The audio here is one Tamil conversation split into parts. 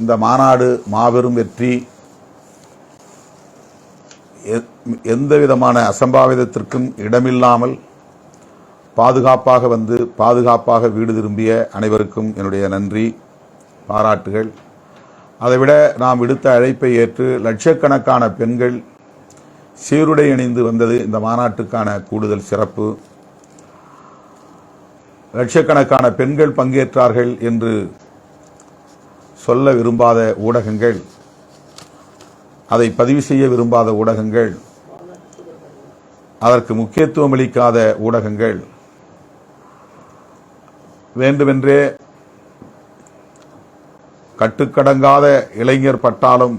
இந்த மாநாடு மாபெரும் வெற்றி எந்த விதமான அசம்பாவிதத்திற்கும் இடமில்லாமல் பாதுகாப்பாக வந்து பாதுகாப்பாக வீடு திரும்பிய அனைவருக்கும் என்னுடைய நன்றி பாராட்டுகள். அதைவிட நாம் விடுத்த அழைப்பை ஏற்று லட்சக்கணக்கான பெண்கள் சீருடை அணிந்து வந்தது இந்த மாநாட்டுக்கான கூடுதல் சிறப்பு. லட்சக்கணக்கான பெண்கள் பங்கேற்றார்கள் என்று சொல்ல விரும்பாத ஊடகங்கள் அதை பதிவு செய்ய விரும்பாத ஊடகங்கள் அதற்கு முக்கியத்துவம் அளிக்காத ஊடகங்கள் வேண்டுமென்றே கட்டுக்கடங்காத இளைஞர் பட்டாலும்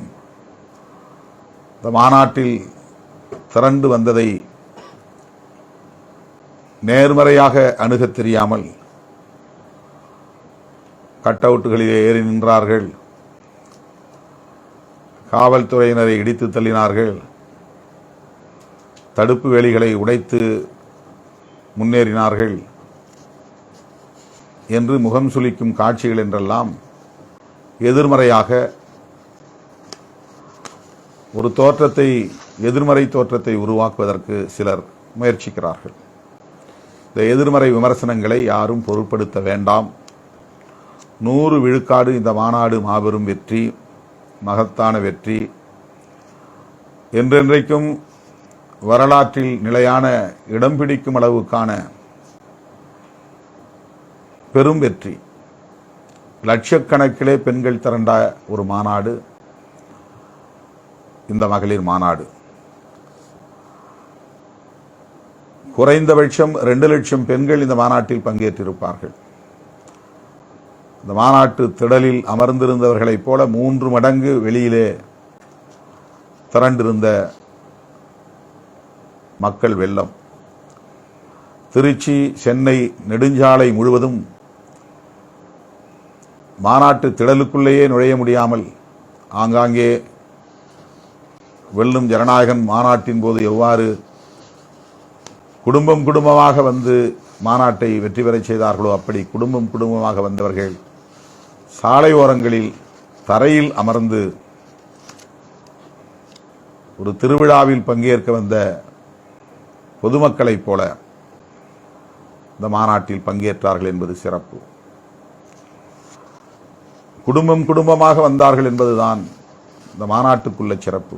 இந்த மாநாட்டில் திரண்டு வந்ததை நேர்மறையாக அணுகத் தெரியாமல் கட் அவுட்டுகளிலே ஏறி நின்றார்கள். காவல்துறையினரை இடித்து தள்ளினார்கள். தடுப்பு வேலிகளை உடைத்து முன்னேறினார்கள். என்று முகம் சுளிக்கும் காட்சிகள் என்றெல்லாம் எதிர்மறையாக ஒரு தோற்றத்தை எதிர்மறை தோற்றத்தை உருவாக்குவதற்கு சிலர் முயற்சிக்கிறார்கள். இந்த எதிர்மறை விமர்சனங்களை யாரும் பொருட்படுத்த வேண்டாம். நூறு விழுக்காடு இந்த மாநாடு மாபெரும் வெற்றி மகத்தான வெற்றி. என்றென்றைக்கும் வரலாற்றில் நிலையான இடம் பிடிக்கும் அளவுக்கான பெரும் வெற்றி. லட்சக்கணக்கிலே பெண்கள் திரண்ட ஒரு மாநாடு இந்த மகளிர் மாநாடு. குறைந்தபட்சம் ரெண்டு லட்சம் பெண்கள் இந்த மாநாட்டில் பங்கேற்றிருப்பார்கள். இந்த மாநாட்டு திடலில் அமர்ந்திருந்தவர்களைப் போல மூன்று மடங்கு வெளியிலே திரண்டிருந்த மக்கள் வெள்ளம். திருச்சி சென்னை நெடுஞ்சாலை முழுவதும் மாநாட்டு திடலுக்குள்ளேயே நுழைய முடியாமல் ஆங்காங்கே வெல்லும் ஜனநாயகன் மாநாட்டின் போது எவ்வாறு குடும்பம் குடும்பமாக வந்து மாநாட்டை வெற்றி பெறச் செய்தார்களோ அப்படி குடும்பம் குடும்பமாக வந்தவர்கள் சாலை ஓரங்களில் தரையில் அமர்ந்து ஒரு திருவிழாவில் பங்கேற்க வந்த பொதுமக்களைப் போல இந்த மாநாட்டில் பங்கேற்றார்கள் என்பது சிறப்பு. குடும்பம் குடும்பமாக வந்தார்கள் என்பதுதான் இந்த மாநாட்டுக்குள்ள சிறப்பு.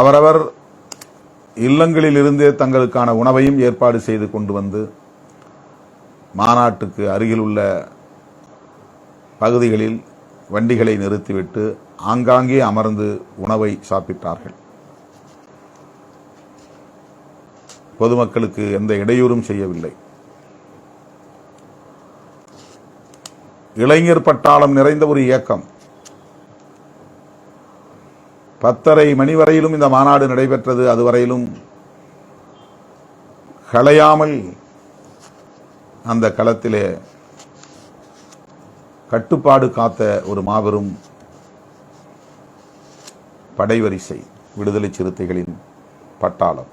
அவரவர் இல்லங்களில் இருந்தே தங்களுக்கான உணவையும் ஏற்பாடு செய்து கொண்டு வந்து மாநாட்டுக்கு அருகில் உள்ள பகுதிகளில் வண்டிகளை நிறுத்திவிட்டு ஆங்காங்கே அமர்ந்து உணவை சாப்பிட்டார்கள். பொதுமக்களுக்கு எந்த இடையூறும் செய்யவில்லை. இளைஞர் பட்டாளம் நிறைந்த ஒரு இயக்கம். பத்தரை மணி வரையிலும் இந்த மாநாடு நடைபெற்றது. அதுவரையிலும் களையாமல் அந்த களத்திலே கட்டுப்பாடு காத்த ஒரு மாபெரும் படைவரிசை விடுதலை சிறுத்தைகளின் பட்டாளம்.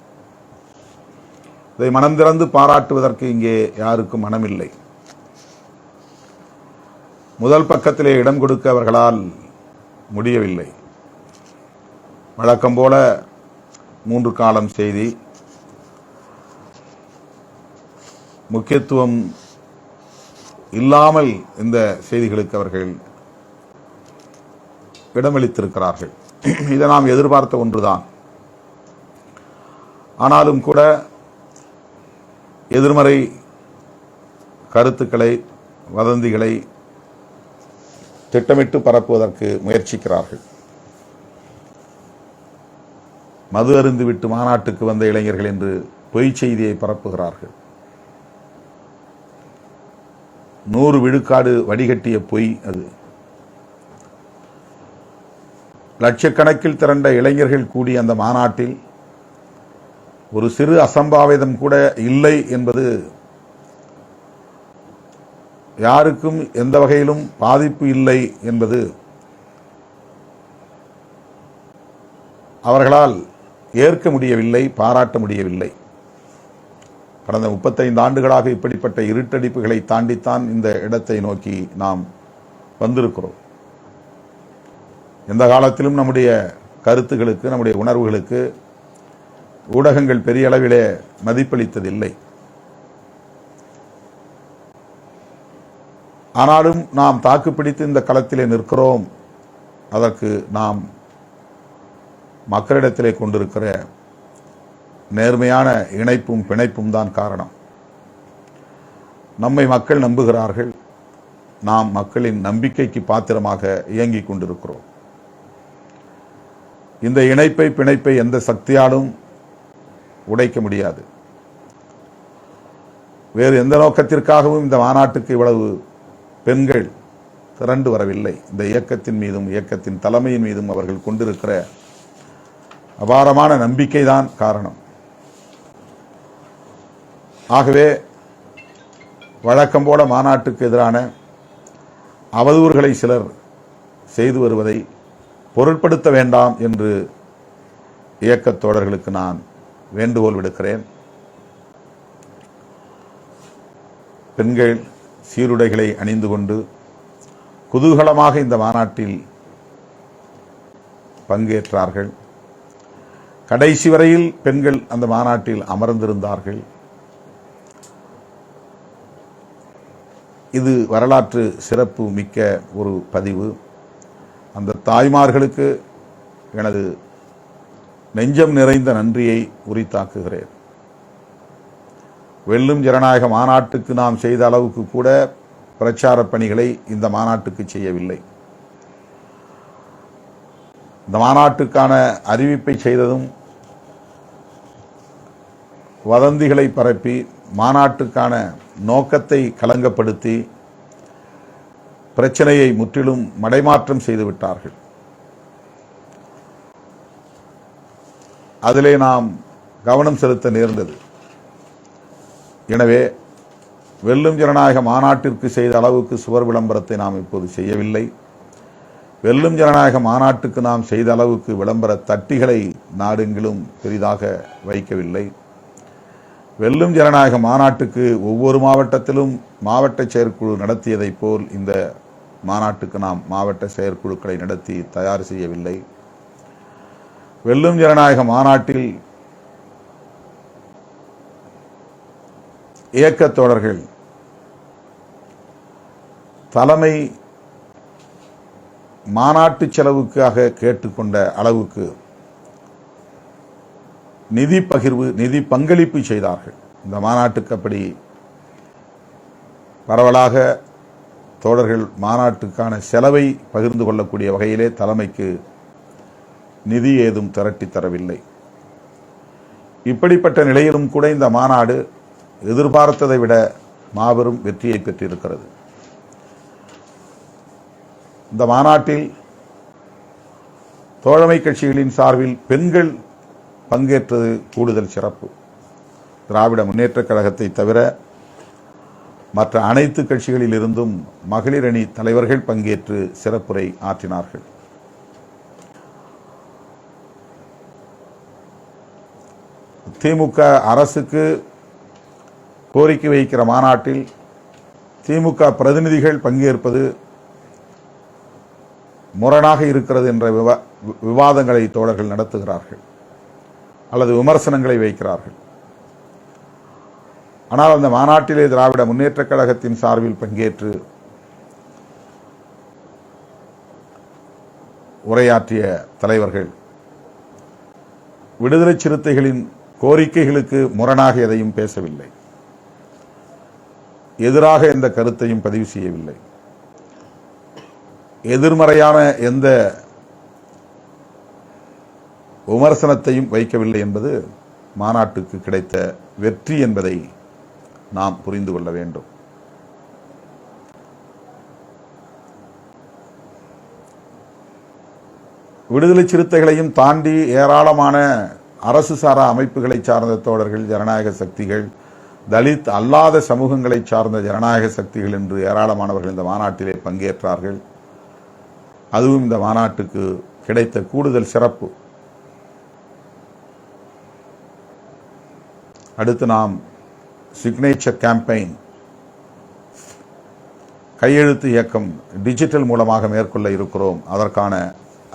இதை மனம் திறந்து பாராட்டுவதற்கு இங்கே யாருக்கும் மனமில்லை. முதல் பக்கத்திலே இடம் கொடுக்க அவர்களால் முடியவில்லை. வழக்கம் போல மூன்று காலம் செய்தி முக்கியத்துவம் இல்லாமல் இந்த செய்திகளுக்கு அவர்கள் இடமளித்திருக்கிறார்கள். இதை நாம் எதிர்பார்த்த ஒன்றுதான். ஆனாலும் கூட எதிர்மறை கருத்துக்களை வதந்திகளை திட்டமிட்டு பரப்புவதற்கு முயற்சிக்கிறார்கள். மது அருந்துவிட்டு மாநாட்டுக்கு வந்த இளைஞர்கள் என்று பொய் செய்தியை பரப்புகிறார்கள். நூறு விழுக்காடு வடிகட்டிய பொய் அது. லட்சக்கணக்கில் திரண்ட இளைஞர்கள் கூடிய அந்த மாநாட்டில் ஒரு சிறு அசம்பாவிதம் கூட இல்லை என்பது யாருக்கும் எந்த வகையிலும் பாதிப்பு இல்லை என்பது அவர்களால் ஏற்க முடியவில்லை பாராட்ட முடியவில்லை. கடந்த முப்பத்தைந்து ஆண்டுகளாக இப்படிப்பட்ட இருட்டடிப்புகளை தாண்டித்தான் இந்த இடத்தை நோக்கி நாம் வந்திருக்கிறோம். எந்த காலத்திலும் நம்முடைய கருத்துகளுக்கு நம்முடைய உணர்வுகளுக்கு ஊடகங்கள் பெரிய அளவிலே மதிப்பளித்ததில்லை. ஆனாலும் நாம் தாக்குப்பிடித்து இந்த களத்திலே நிற்கிறோம். அதற்கு நாம் மக்களிடத்திலே கொண்டிருக்கிற நேர்மையான இணைப்பும் பிணைப்பும் தான் காரணம். நம்மை மக்கள் நம்புகிறார்கள். நாம் மக்களின் நம்பிக்கைக்கு பாத்திரமாக இயங்கிக் கொண்டிருக்கிறோம். இந்த இணைப்பை பிணைப்பை எந்த சக்தியாலும் உடைக்க முடியாது. வேறு எந்த நோக்கத்திற்காகவும் இந்த மாநாட்டுக்கு இவ்வளவு பெண்கள் திரண்டு வரவில்லை. இந்த இயக்கத்தின் மீதும் இயக்கத்தின் தலைமையின் மீதும் அவர்கள் கொண்டிருக்கிற அபாரமான நம்பிக்கைதான் காரணம். ஆகவே வழக்கம் போல மாநாட்டுக்கு எதிரான அவதூறுகளை சிலர் செய்து வருவதை பொருட்படுத்த வேண்டாம் என்று இயக்கத் தோழர்களுக்கு நான் வேண்டுகோள் விடுக்கிறேன். பெண்கள் சீருடைகளை அணிந்து கொண்டு குதூகலமாக இந்த மாநாட்டில் பங்கேற்றார்கள். கடைசி வரையில் பெண்கள் அந்த மாநாட்டில் அமர்ந்திருந்தார்கள். இது வரலாற்று சிறப்பு மிக்க ஒரு பதிவு. அந்த தாய்மார்களுக்கு எனது நெஞ்சம் நிறைந்த நன்றியை உரித்தாக்குகிறேன். வெல்லும் ஜனநாயக மாநாட்டுக்கு நாம் செய்த அளவுக்கு கூட பிரச்சார பணிகளை இந்த மாநாட்டுக்கு செய்யவில்லை. இந்த மாநாட்டுக்கான அறிவிப்பை செய்ததும் வதந்திகளை பரப்பி மாநாட்டுக்கான நோக்கத்தை கலங்கப்படுத்தி பிரச்சனையை முற்றிலும் மடைமாற்றம் செய்து விட்டார்கள் அதிலே நாம் கவனம் செலுத்த நேர்ந்தது. எனவே வெல்லும் ஜனநாயக மாநாட்டிற்கு செய்த அளவுக்கு சுவர் விளம்பரத்தை நாம் இப்போது செய்யவில்லை. வெல்லும் ஜனநாயக மாநாட்டுக்கு நாம் செய்த அளவுக்கு விளம்பர தட்டிகளை நாடெங்கிலும் பெரிதாக வைக்கவில்லை. வெல்லும் ஜனநாயக மாநாட்டுக்கு ஒவ்வொரு மாவட்டத்திலும் மாவட்ட செயற்குழு நடத்தியதைப் போல் இந்த மாநாட்டுக்கு நாம் மாவட்ட செயற்குழுக்களை நடத்தி தயார் செய்யவில்லை. வெல்லும் ஜனநாயக மாநாட்டில் இயக்கத் தோழர்கள் தலைமை மாநாட்டு செலவுக்காக கேட்டுக்கொண்ட அளவுக்கு நிதி பகிர்வு நிதி பங்களிப்பு செய்தார்கள். இந்த மாநாட்டுக்கு அப்படி பரவலாக தோழர்கள் மாநாட்டுக்கான செலவை பகிர்ந்து கொள்ளக்கூடிய வகையிலே தலைமைக்கு நிதி ஏதும் திரட்டி தரவில்லை. இப்படிப்பட்ட நிலையிலும் கூட இந்த மாநாடு எதிர்பார்த்ததை விட மாபெரும் வெற்றியை பெற்றிருக்கிறது. இந்த மாநாட்டில் தோழமை கட்சிகளின் சார்பில் பெண்கள் பங்கேற்றது கூடுதல் சிறப்பு. திராவிட முன்னேற்றக் கழகத்தை தவிர மற்ற அனைத்து கட்சிகளில் இருந்தும் மகளிர் அணி தலைவர்கள் பங்கேற்று சிறப்புரை ஆற்றினார்கள். திமுக அரசுக்கு கோரிக்கை வைக்கிற மாநாட்டில் திமுக பிரதிநிதிகள் பங்கேற்பது முரணாக இருக்கிறது என்ற விவா விவாதங்களை தோழர்கள் நடத்துகிறார்கள். அல்லது விமர்சனங்களை வைக்கிறார்கள். ஆனால் அந்த மாநாட்டிலே திராவிட முன்னேற்றக் கழகத்தின் சார்பில் பங்கேற்று உரையாற்றிய தலைவர்கள் விடுதலை சிறுத்தைகளின் கோரிக்கைகளுக்கு முரணாக எதையும் பேசவில்லை. எதிராக எந்த கருத்தையும் பதிவு செய்யவில்லை. எதிர்மறையான எந்த விமர்சனத்தையும் வைக்கவில்லை என்பது மாநாட்டுக்கு கிடைத்த வெற்றி என்பதை நாம் புரிந்து கொள்ள வேண்டும். விடுதலை சிறுத்தைகளையும் தாண்டி ஏராளமான அரசு சாரா அமைப்புகளை சார்ந்த தோழர்கள் ஜனநாயக சக்திகள் தலித் அல்லாத சமூகங்களை சார்ந்த ஜனநாயக சக்திகள் என்று ஏராளமானவர்கள் இந்த மாநாட்டிலே பங்கேற்றார்கள். அதுவும் இந்த மாநாட்டுக்கு கிடைத்த கூடுதல் சிறப்பு. அடுத்து நாம் சிக்னேச்சர் கேம்பெயின் கையெழுத்து இயக்கம் டிஜிட்டல் மூலமாக மேற்கொள்ள இருக்கிறோம். அதற்கான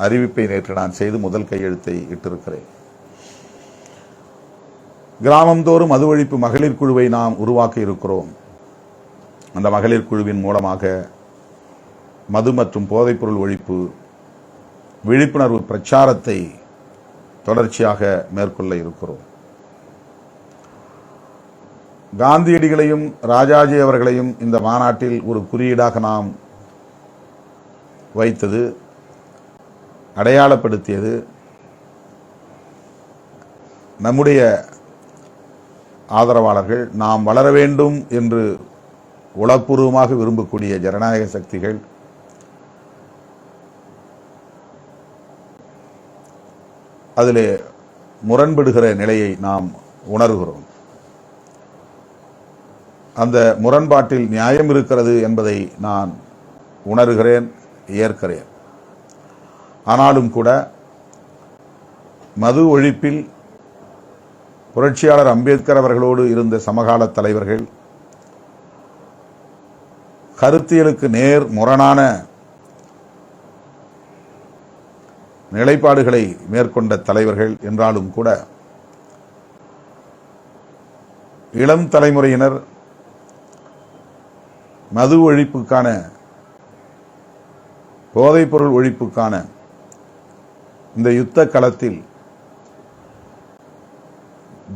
அறிவிப்பை நேற்று நான் செய்து முதல் கையெழுத்தை இட்டிருக்கிறேன். கிராமந்தோறும் மது ஒழிப்பு மகளிர் குழுவை நாம் உருவாக்க இருக்கிறோம். அந்த மகளிர் குழுவின் மூலமாக மது மற்றும் போதைப்பொருள் ஒழிப்பு விழிப்புணர்வு பிரச்சாரத்தை தொடர்ச்சியாக மேற்கொள்ள இருக்கிறோம். காந்தியடிகளையும் ராஜாஜி அவர்களையும் இந்த மாநாட்டில் ஒரு குறியீடாக நாம் வைத்தது அடையாளப்படுத்தியது. நம்முடைய ஆதரவாளர்கள் நாம் வளர வேண்டும் என்று உளப்பூர்வமாக விரும்பக்கூடிய ஜனநாயக சக்திகள் அதிலே முரண்படுகிற நிலையை நாம் உணர்கிறோம். அந்த முரண்பாட்டில் நியாயம் இருக்கிறது என்பதை நான் உணர்கிறேன் ஏற்கிறேன். ஆனாலும் கூட மது ஒழிப்பில் புரட்சியாளர் அம்பேத்கர் அவர்களோடு இருந்த சமகால தலைவர்கள் கருத்தியலுக்கு நேர் முரணான நிலைப்பாடுகளை மேற்கொண்ட தலைவர்கள் என்றாலும் கூட இளம் தலைமுறையினர் மது ஒழிப்புக்கான போதைப்பொருள் ஒழிப்புக்கான இந்த யுத்த களத்தில்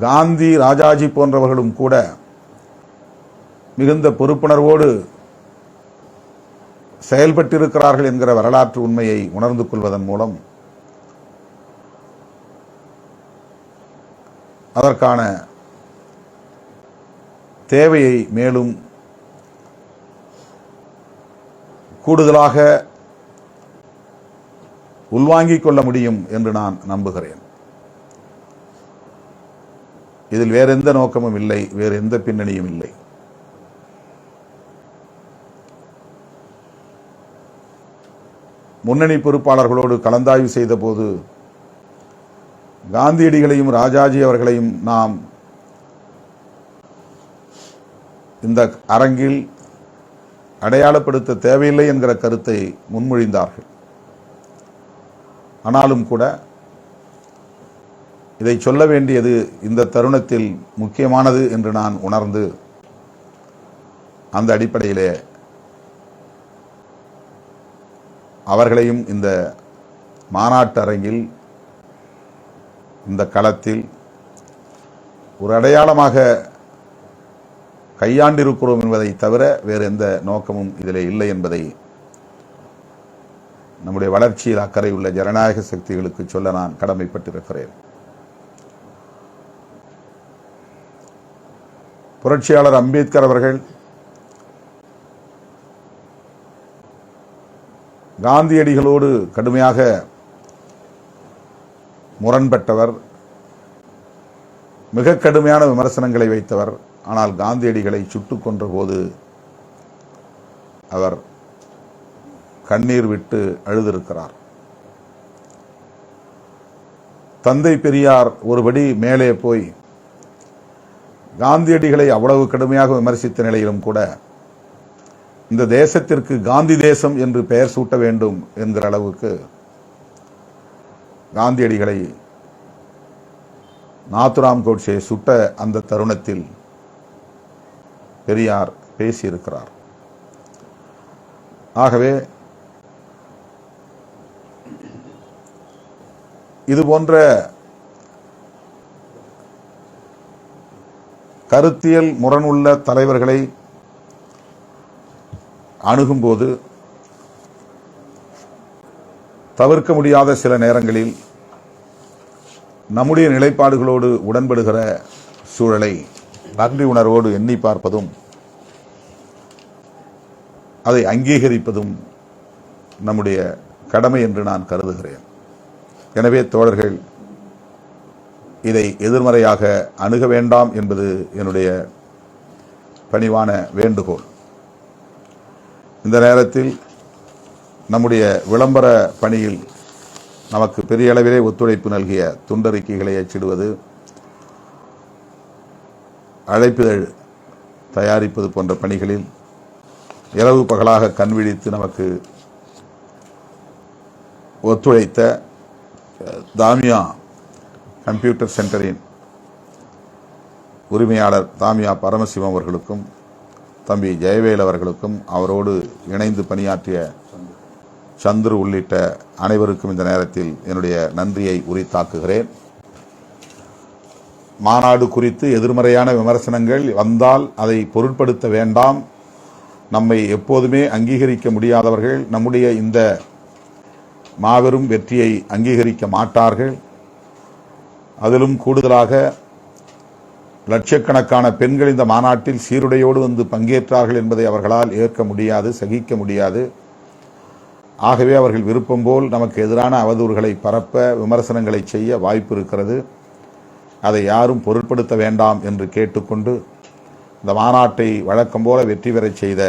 காந்தி ராஜாஜி போன்றவர்களும் கூட மிகுந்த பொறுப்புணர்வோடு செயல்பட்டிருக்கிறார்கள் என்கிற வரலாற்று உண்மையை உணர்ந்து கொள்வதன் மூலம் அதற்கான தேவையை மேலும் கூடுதலாக உள்வாங்கிக் கொள்ள முடியும் என்று நான் நம்புகிறேன். இதில் வேற எந்த நோக்கமும் இல்லை வேறு எந்த பின்னணியும் இல்லை. முன்னணி பொறுப்பாளர்களோடு கலந்தாய்வு செய்த போது காந்தியடிகளையும் ராஜாஜி அவர்களையும் நாம் இந்த அரங்கில் அடையாளப்படுத்த தேவையில்லை என்கிற கருத்தை முன்மொழிந்தார்கள். ஆனாலும் கூட இதை சொல்ல வேண்டியது இந்த தருணத்தில் முக்கியமானது என்று நான் உணர்ந்து அந்த அடிப்படையிலே அவர்களையும் இந்த மாநாட்டு அரங்கில் இந்த களத்தில் ஒரு அடையாளமாக கையாண்டிருக்கிறோம் என்பதை தவிர வேறு எந்த நோக்கமும் இதிலே இல்லை என்பதை நம்முடைய வளர்ச்சியில் அக்கறை உள்ள ஜனநாயக சக்திகளுக்கு சொல்ல நான் கடமைப்பட்டிருக்கிறேன். புரட்சியாளர் அம்பேத்கர் அவர்கள் காந்தியடிகளோடு கடுமையாக முரண்பட்டவர் மிக கடுமையான விமர்சனங்களை வைத்தவர். ஆனால் காந்தியடிகளை சுட்டுக் கொன்ற போது அவர் கண்ணீர் விட்டு அழுதிருக்கிறார். தந்தை பெரியார் ஒருபடி மேலே போய் காந்தியடிகளை அவ்வளவு கடுமையாக விமர்சித்த நிலையிலும் கூட இந்த தேசத்திற்கு காந்தி தேசம் என்று பெயர் சூட்ட வேண்டும் என்கிற அளவுக்கு காந்தியடிகளை நாத்துராம் கோட்சே சுட்ட அந்த தருணத்தில் பெரியார் பேசியிருக்கிறார். ஆகவே இது போன்ற கருத்தியல் முரணுள்ள தலைவர்களை அணுகும்போது தவிர்க்க முடியாத சில நேரங்களில் நம்முடைய நிலைப்பாடுகளோடு உடன்படுகிற சூழலை நன்றி உணர்வோடு எண்ணி பார்ப்பதும் அதை அங்கீகரிப்பதும் நம்முடைய கடமை என்று நான் கருதுகிறேன். எனவே தோழர்கள் இதை எதிர்மறையாக அணுக வேண்டாம் என்பது என்னுடைய பணிவான வேண்டுகோள். இந்த நேரத்தில் நம்முடைய விளம்பர பணியில் நமக்கு பெரிய அளவிலே ஒத்துழைப்பு நல்கிய துண்டறிக்கைகளை அச்சிடுவது அழைப்பிதழ் தயாரிப்பது போன்ற பணிகளில் இரவு பகலாக கண் விழித்து நமக்கு ஒத்துழைத்த தாமியா கம்ப்யூட்டர் சென்டரின் உரிமையாளர் தாமியா பரமசிவம் அவர்களுக்கும் தம்பி ஜெயவேல் அவர்களுக்கும் அவரோடு இணைந்து பணியாற்றிய சந்துரு உள்ளிட்ட அனைவருக்கும் இந்த நேரத்தில் என்னுடைய நன்றியை உரித்தாக்குகிறேன். மாநாடு குறித்து எதிர்மறையான விமர்சனங்கள் வந்தால் அதை பொருட்படுத்த வேண்டாம். நம்மை எப்போதுமே அங்கீகரிக்க முடியாதவர்கள் நம்முடைய இந்த மாபெரும் வெற்றியை அங்கீகரிக்க மாட்டார்கள். அதிலும் கூடுதலாக லட்சக்கணக்கான பெண்கள் இந்த மாநாட்டில் சீருடையோடு வந்து பங்கேற்றார்கள் என்பதை அவர்களால் ஏற்க முடியாது சகிக்க முடியாது. ஆகவே அவர்கள் விருப்பம் போல் நமக்கு எதிரான அவதூறுகளை பரப்ப விமர்சனங்களை செய்ய வாய்ப்பு இருக்கிறது. அதை யாரும் பொருட்படுத்த வேண்டாம் என்று கேட்டுக்கொண்டு இந்த மாநாட்டை வழக்கம் போல வெற்றி பெறச் செய்த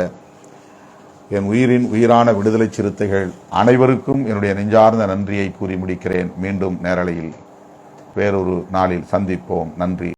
என் உயிரின் உயிரான விடுதலை சிறுத்தைகள் அனைவருக்கும் என்னுடைய நெஞ்சார்ந்த நன்றியை கூறி முடிக்கிறேன். மீண்டும் நேரலையில் வேறொரு நாளில் சந்திப்போம். நன்றி.